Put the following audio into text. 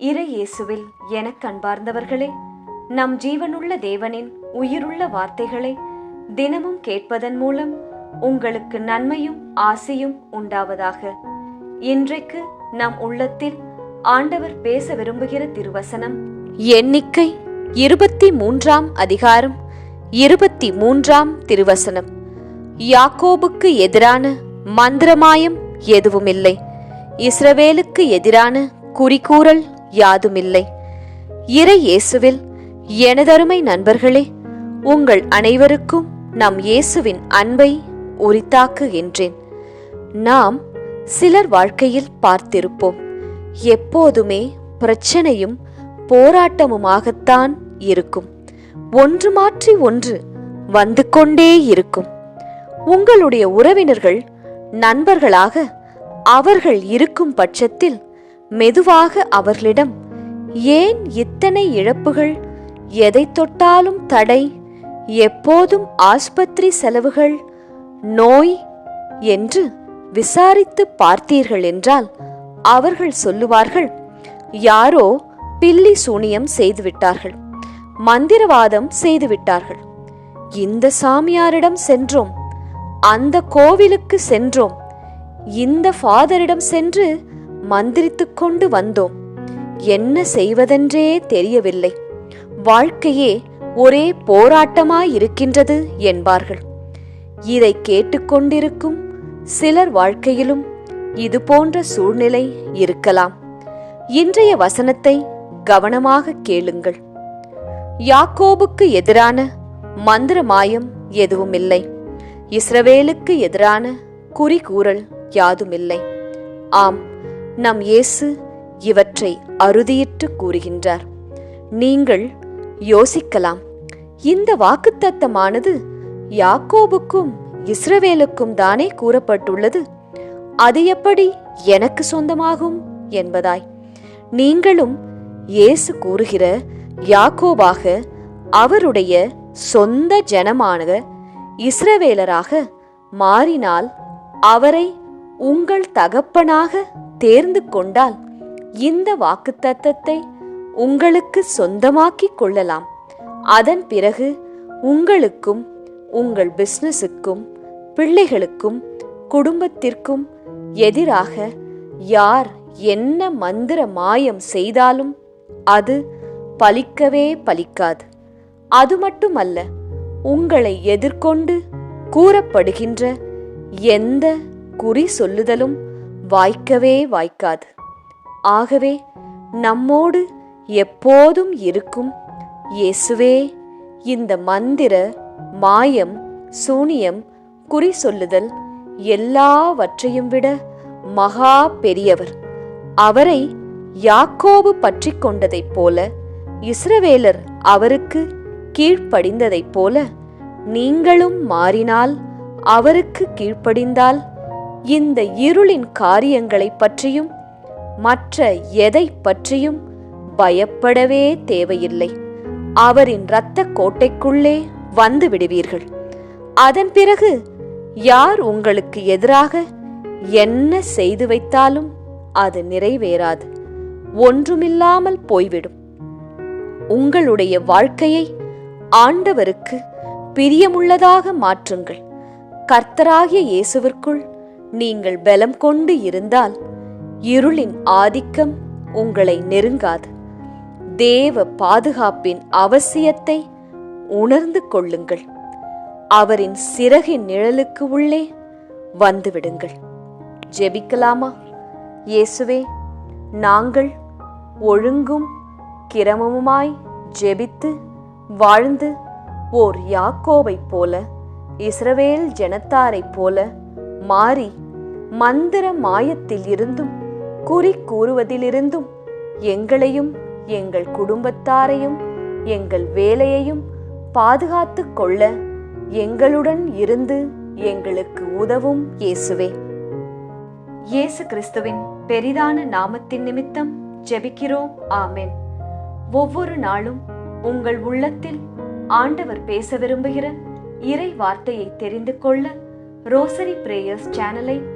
இறை இயேசுவில் எனக் கண்பார்ந்தவர்களே நம் ஜீவனுள்ள தேவனின் உயிருள்ள வார்த்தைகளை தினமும் கேட்பதன் மூலம் உங்களுக்கு நன்மையும் ஆசையும் உண்டாவதாக. இன்றைக்கு நம் உள்ளத்தில் ஆண்டவர் பேச விரும்புகிற திருவசனம் எண்ணிக்கை இருபத்தி மூன்றாம் அதிகாரம் இருபத்தி மூன்றாம் திருவசனம். யாக்கோபுக்கு எதிரான மந்திரமாயம் எதுவுமில்லை. இஸ்ரவேலுக்கு எதிரான குறிக்கூறல் யாதுமில்லை. இறை இயேசுவில் எனதருமை நண்பர்களே உங்கள் அனைவருக்கும் நம் இயேசுவின் அன்பை உரித்தாக்குகின்றேன் நாம் சிலர் வாழ்க்கையில் பார்த்திருப்போம். எப்போதுமே பிரச்சனையும் போராட்டமுமாகத்தான் இருக்கும். ஒன்று மாற்றி ஒன்று வந்து கொண்டே இருக்கும். உங்களுடைய உறவினர்கள் நண்பர்களாக அவர்கள் இருக்கும் பட்சத்தில் மெதுவாக அவர்களிடம் ஏன் இத்தனை இழப்புகள்? எதை தொட்டாலும் தடை? எப்போதும் ஆஸ்பத்திரி செலவுகள்? நோய்? என்று விசாரித்து பார்த்தீர்கள் என்றால் அவர்கள் சொல்லுவார்கள் யாரோ பில்லி சூனியம் செய்துவிட்டார்கள் மந்திரவாதம் செய்துவிட்டார்கள். இந்த சாமியாரிடம் சென்றோம் அந்த கோவிலுக்கு சென்றோம் இந்த ஃபாதரிடம் சென்று மந்திரித்துக் கொண்டு வந்தோம். என்ன செய்வதென்றே தெரியவில்லை. வாழ்க்கையே ஒரே போராட்டமாயிருக்கின்றது என்பார்கள். இதை கேட்டுக்கொண்டிருக்கும் சிலர் வாழ்க்கையிலும் இது போன்ற சூழ்நிலை இருக்கலாம். இன்றைய வசனத்தை கவனமாக கேளுங்கள். யாக்கோபுக்கு எதிரான மந்திரமாயம் எதுவுமில்லை. இஸ்ரவேலுக்கு எதிரான குறிகூறல் யாதுமில்லை. ஆம் நம் இயேசு இவற்றை அறுதியிட்டு கூறுகின்றார். நீங்கள் யோசிக்கலாம் இந்த வாக்குத்தத்தமானது யாக்கோபுக்கும் இஸ்ரவேலுக்கும் தானே கூறப்பட்டுள்ளது? அது எப்படி எனக்கு சொந்தமாகும் என்பதாய். நீங்களும் இயேசு கூறுகிற யாக்கோபாக அவருடைய சொந்த ஜனமான இஸ்ரவேலராக மாறினால் அவரை உங்கள் தகப்பனாக தேர்ந்து கொண்டால் இந்த வாக்குத்தத்தத்தை உங்களுக்கு சொந்தமாக்கிக் கொள்ளலாம். அதன் பிறகு உங்களுக்கும் உங்கள் பிஸ்னஸுக்கும் பிள்ளைகளுக்கும் குடும்பத்திற்கும் எதிராக யார் என்ன மந்திர மாயம் செய்தாலும் அது பலிக்கவே பலிக்காது அது மட்டுமல்ல உங்களை எதிர்கொண்டு கூறப்படுகின்ற எந்த குறி சொல்லுதலும் வாய்க்கவே வாய்க்காது. ஆகவே நம்மோடு எப்போதும் இருக்கும் இயேசுவே இந்த மந்திர மாயம் சூனியம் குறி சொல்லுதல் எல்லாவற்றையும் விட மகா பெரியவர். அவரை யாக்கோபு பற்றி கொண்டதைப் போல இஸ்ரவேலர் அவருக்கு கீழ்ப்படிந்ததைப் போல நீங்களும் மாறினால் அவருக்கு கீழ்ப்படிந்தால் இந்த இருளின் காரியங்களைப் பற்றியும் மற்ற எதை பற்றியும் பயப்படவே தேவையில்லை. அவரின் இரத்த கோட்டைக்குள்ளே வந்து விடுவீர்கள். அதன் பிறகு யார் உங்களுக்கு எதிராக என்ன செய்து வைத்தாலும் அது நிறைவேறாது. ஒன்றுமில்லாமல் போய்விடும். உங்களுடைய வாழ்க்கையை ஆண்டவருக்கு பிரியமுள்ளதாக மாற்றுங்கள். கர்த்தராகிய இயேசுவிற்குள் நீங்கள் பலம் கொண்டு இருந்தால் இருளின் ஆதிக்கம் உங்களை நெருங்காது. தேவ பாதுகாப்பின் அவசியத்தை உணர்ந்து கொள்ளுங்கள். அவரின் சிறகின் நிழலுக்கு உள்ளே வந்துவிடுங்கள். ஜெபிக்கலாமா? இயேசுவே நாங்கள் ஒழுங்கும் கிரமமுமாய் ஜெபித்து வாழ்ந்து ஓர் யாக்கோபைப் போல இஸ்ரவேல் ஜனத்தாரைப் போல மாறி மந்திர மாயத்தில் இருந்தும் குறி கூறுவதிலிருந்தும் எங்களையும் எங்கள் குடும்பத்தாரையும் எங்கள் வேலையையும் பாதுகாத்து கொள்ள எங்களுடன் இருந்து எங்களுக்கு உதவும் இயேசுவே. இயேசு கிறிஸ்துவின் பெரிதான நாமத்தின் நிமித்தம் ஜெபிக்கிறோம். ஆமென். ஒவ்வொரு நாளும் உங்கள் உள்ளத்தில் ஆண்டவர் பேச விரும்புகிற இறை வார்த்தையை தெரிந்து கொள்ள ரோசரி பிரேயர்ஸ் சேனலை